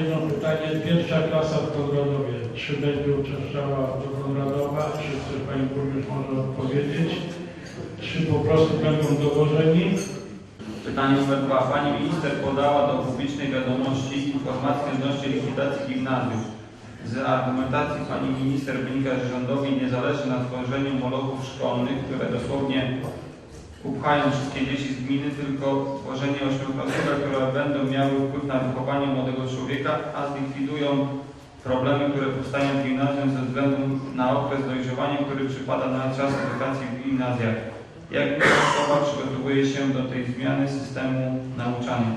jedno pytanie. Pierwsza klasa w Konradowie. Czy będzie uczęszczała do Konradowa? Czy chce Pani Burmistrz może odpowiedzieć? Czy po prostu będą dowożeni? Pytanie numer dwa. Pani minister podała do publicznej wiadomości informację odnośnie likwidacji gimnazjów. Z argumentacji pani minister wynika, że rządowi nie zależy na tworzeniu molochów szkolnych, które dosłownie upchają wszystkie dzieci z gminy, tylko tworzenie ośmioklasówek, które będą miały wpływ na wychowanie młodego człowieka, a zlikwidują problemy, które powstają w gimnazjum ze względu na okres dojrzewania, który przypada na czas edukacji w gimnazjach. Jak szkoła przygotowuje się do tej zmiany systemu nauczania?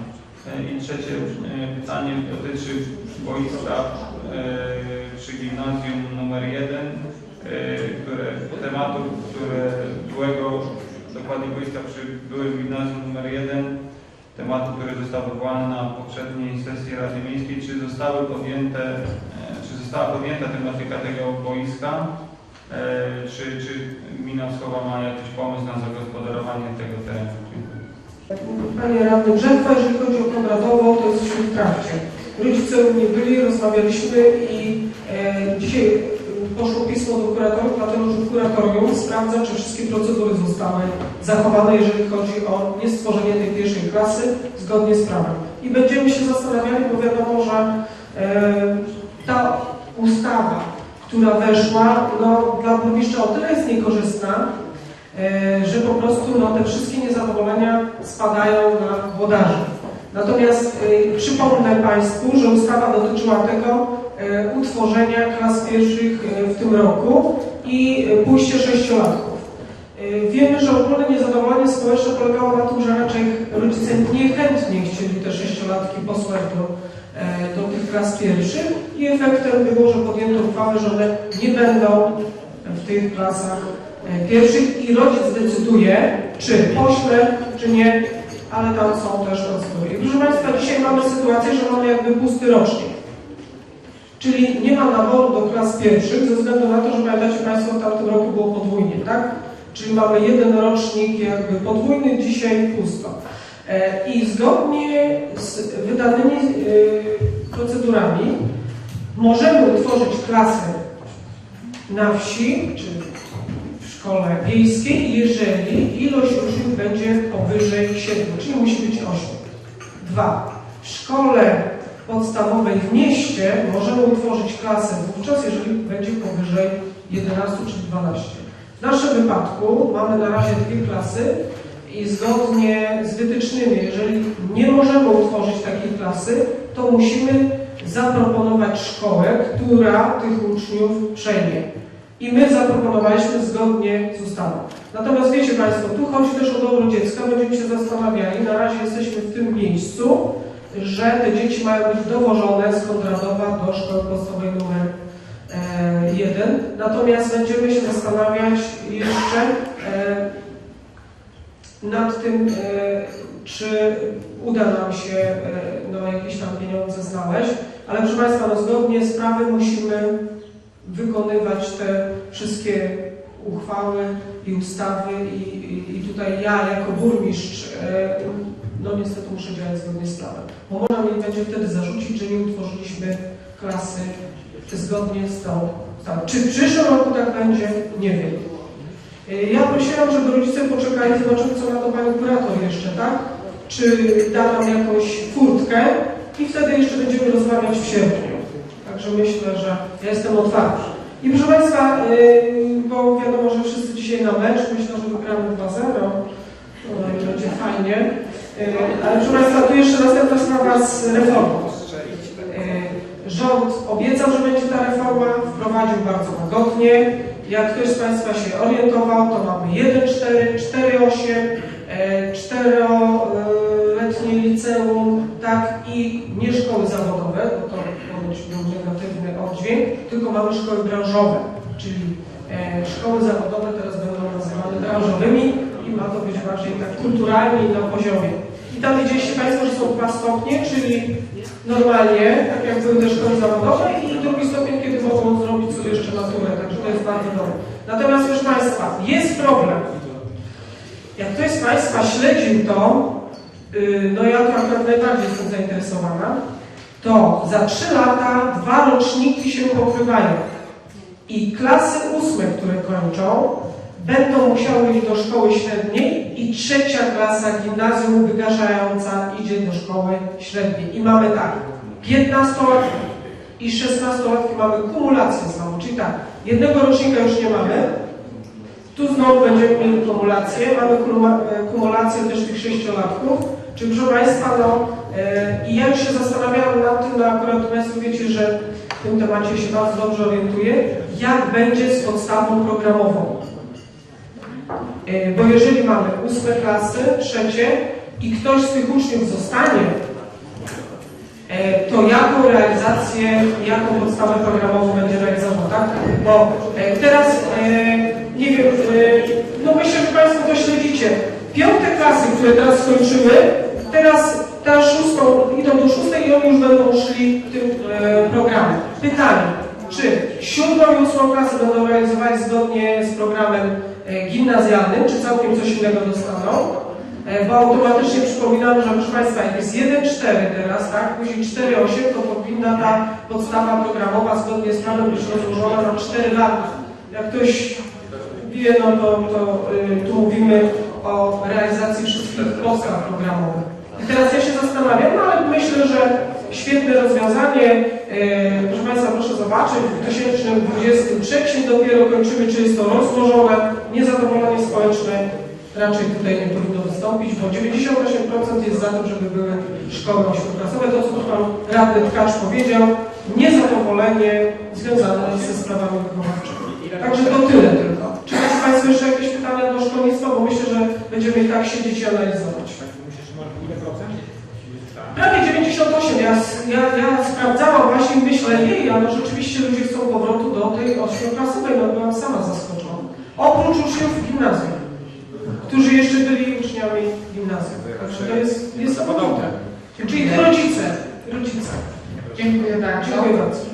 E, I trzecie e, pytanie dotyczy boiska e, przy gimnazjum numer 1, które tematu, które byłego, dokładnie boiska przy byłym gimnazjum numer 1, tematu, który został wywołany na poprzedniej sesji Rady Miejskiej, czy zostały podjęte, e, czy została podjęta tematyka tego boiska? E, Czy, czy gmina Wschowa ma jakiś pomysł na zagospodarowanie tego terenu? Panie Radny Brzechwa, jeżeli chodzi o Konradowo, to jesteśmy w trakcie. Rodzice u mnie byli, rozmawialiśmy i e, dzisiaj poszło pismo do kuratorów, dlatego że kuratorium sprawdza, czy wszystkie procedury zostały zachowane, jeżeli chodzi o niestworzenie tej pierwszej klasy zgodnie z prawem. I będziemy się zastanawiali, bo wiadomo, że e, ta ustawa, która weszła, no, dla burmistrza o tyle jest niekorzystna, e, że po prostu no, te wszystkie niezadowolenia spadają na włodarzy. Natomiast e, przypomnę Państwu, że ustawa dotyczyła tego utworzenia klas pierwszych e, w tym roku i e, pójście sześciolatków. E, Wiemy, że ogólne niezadowolenie społeczne polegało na tym, że raczej rodzice niechętnie chcieli te sześciolatki posłać do, e, do tych klas pierwszych i efektem było, że podjęto uchwałę, że one nie będą w tych klasach e, pierwszych i rodzic decyduje, czy pośle, czy nie, ale tam są też procedury. Proszę Państwa, dzisiaj mamy sytuację, że mamy jakby pusty rocznik. Czyli nie ma naboru do klas pierwszych ze względu na to, że pamiętacie Państwo, w tamtym roku było podwójnie, tak? Czyli mamy jeden rocznik jakby podwójny, dzisiaj pusto. E, I zgodnie z wydanymi e, procedurami możemy utworzyć klasę na wsi, czy w szkole wiejskiej, jeżeli ilość uczniów będzie powyżej 7, czyli musi być 8. Dwa. W szkole podstawowej w mieście możemy utworzyć klasę wówczas, jeżeli będzie powyżej 11 czy 12. W naszym wypadku mamy na razie dwie klasy i zgodnie z wytycznymi, jeżeli nie możemy utworzyć takiej klasy, to musimy zaproponować szkołę, która tych uczniów przejmie. I my zaproponowaliśmy zgodnie z ustawą. Natomiast wiecie Państwo, tu chodzi też o dobro dziecka, będziemy się zastanawiali, na razie jesteśmy w tym miejscu, że te dzieci mają być dowożone z Konradowa do szkoły podstawowej numer 1. Natomiast będziemy się zastanawiać jeszcze e, nad tym, e, czy uda nam się e, no, jakieś tam pieniądze znaleźć, ale proszę Państwa, no, zgodnie z prawem musimy wykonywać te wszystkie uchwały i ustawy i, i, tutaj ja jako burmistrz e, no niestety muszę działać zgodnie z prawem. Bo można mi będzie wtedy zarzucić, że nie utworzyliśmy klasy zgodnie z tą ustawą. Czy w przyszłym roku tak będzie? Nie wiem. E, Ja prosiłam, żeby rodzice poczekali, zobaczymy co na to pani kurator jeszcze, tak? Czy da nam jakąś furtkę i wtedy jeszcze będziemy rozmawiać w sierpniu. Także myślę, że ja jestem otwarty. I proszę Państwa, yy, bo wiadomo, że wszyscy dzisiaj na mecz, myślę, że wygramy 2-0, no i będzie fajnie. Yy, ale proszę Państwa, tu jeszcze następna sprawa z reformą. Yy, Rząd obiecał, że będzie ta reforma, wprowadził bardzo łagodnie. Jak ktoś z Państwa się orientował, to mamy 1,4, 4,8, e, czteroletnie liceum, tak i nie szkoły zawodowe, bo to ponoć był negatywny oddźwięk, tylko mamy szkoły branżowe, czyli e, szkoły zawodowe teraz będą nazywane branżowymi i ma to być bardziej tak kulturalnie i na poziomie. I tam widzieliście Państwo, że są dwa stopnie, czyli normalnie, tak jak były te szkoły zawodowe i drugi stopień, kiedy mogą zrobić sobie jeszcze maturę, także to jest bardzo dobre. Natomiast proszę Państwa, jest problem. Jak ktoś z Państwa śledził to, yy, no ja to akurat najbardziej jestem zainteresowana, to za 3 lata dwa roczniki się pokrywają. I klasy ósme, które kończą, będą musiały iść do szkoły średniej i trzecia klasa gimnazjum wygaszająca idzie do szkoły średniej. I mamy tak, 15-latki i 16-latki mamy kumulację znowu, czyli tak, jednego rocznika już nie mamy, tu znowu będziemy mieli kumulację, mamy e, kumulację też tych sześciolatków, czyli proszę Państwa, no e, i ja już się zastanawiałam nad tym, no akurat Państwo wiecie, że w tym temacie się bardzo dobrze orientuję, jak będzie z podstawą programową. E, Bo jeżeli mamy ósme klasy, trzecie i ktoś z tych uczniów zostanie, e, to jaką realizację, jaką podstawę programową będzie realizował, tak? Bo e, teraz, nie wiem, no myślę, że Państwo to śledzicie. Piąte klasy, które teraz skończyły, teraz ta szóstą, idą do szóstej i oni już będą szli tym e, programem. Pytanie, czy siódmą i ósmą klasę będą realizowali zgodnie z programem e, gimnazjalnym, czy całkiem coś innego dostaną? E, Bo automatycznie przypominam, że proszę Państwa, jak jest 1,4 teraz, tak, później 4,8, to powinna ta podstawa programowa zgodnie z planem być rozłożona na 4 lata. Jak ktoś wie, no to, to y, tu mówimy o realizacji wszystkich podstaw programowych. I teraz ja się zastanawiam, no ale myślę, że świetne rozwiązanie. Y, proszę Państwa, proszę zobaczyć, w 2023 dopiero kończymy, czy jest to rozłożone, niezadowolenie społeczne raczej tutaj nie powinno wystąpić, bo 98% jest za tym, żeby były szkoły ośmioklasowe. To, co Pan Radny Tkacz powiedział, niezadowolenie związane ze sprawami wychowawczymi. Także to tyle tylko. Czy macie Państwo jeszcze jakieś pytania do szkolnictwa? Bo myślę, że będziemy i tak siedzieć i analizować. Prawie 98. Ja, ja, ja sprawdzałam właśnie myślę, jej, ale rzeczywiście ludzie chcą powrotu do tej ośmioklasowej. No byłam sama zaskoczona. Oprócz uczniów gimnazjum, którzy jeszcze byli uczniami gimnazjum. Także to jest niesamowite. Czyli rodzice. Rodzice. Dziękuję bardzo. Dziękuję bardzo.